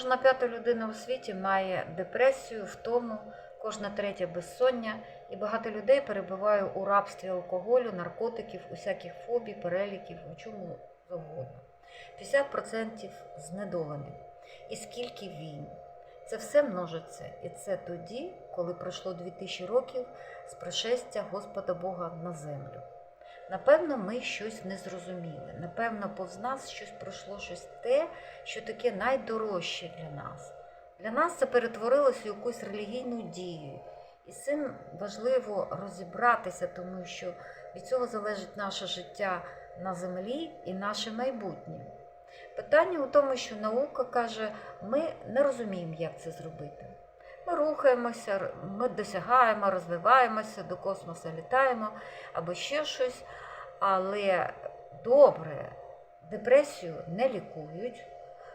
Кожна п'ята людина у світі має депресію, втому, кожна третя безсоння, і багато людей перебуває у рабстві алкоголю, наркотиків, усяких фобій, переліків, у чому завгодно. 50% знедолені. І скільки війн. Це все множиться. І це тоді, коли пройшло 2000 років з пришестя Господа Бога на землю. Напевно, ми щось не зрозуміли. Напевно, повз нас щось пройшло щось те, що таке найдорожче для нас. Для нас це перетворилося в якусь релігійну дію. І цим важливо розібратися, тому що від цього залежить наше життя на землі і наше майбутнє. Питання у тому, що наука каже, ми не розуміємо, як це зробити. Ми рухаємося, ми досягаємо, розвиваємося, до космосу літаємо або ще щось. Але добре, депресію не лікують,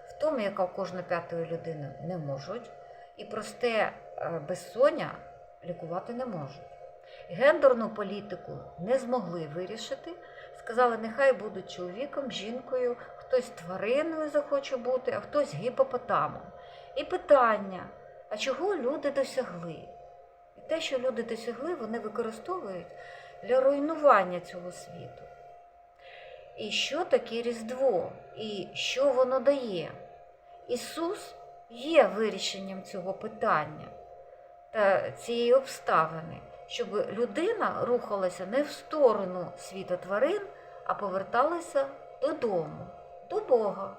втому, яка у кожної п'ятої людини не можуть, і просте е, безсоння лікувати не можуть. Гендерну політику не змогли вирішити. Сказали, нехай будуть чоловіком, жінкою, хтось твариною захоче бути, а хтось гіпопотамом. І питання: а чого люди досягли? І те, що люди досягли, вони використовують для руйнування цього світу. І що таке Різдво? І що воно дає? Ісус є вирішенням цього питання та цієї обставини, щоб людина рухалася не в сторону світа тварин, а поверталася додому, до Бога.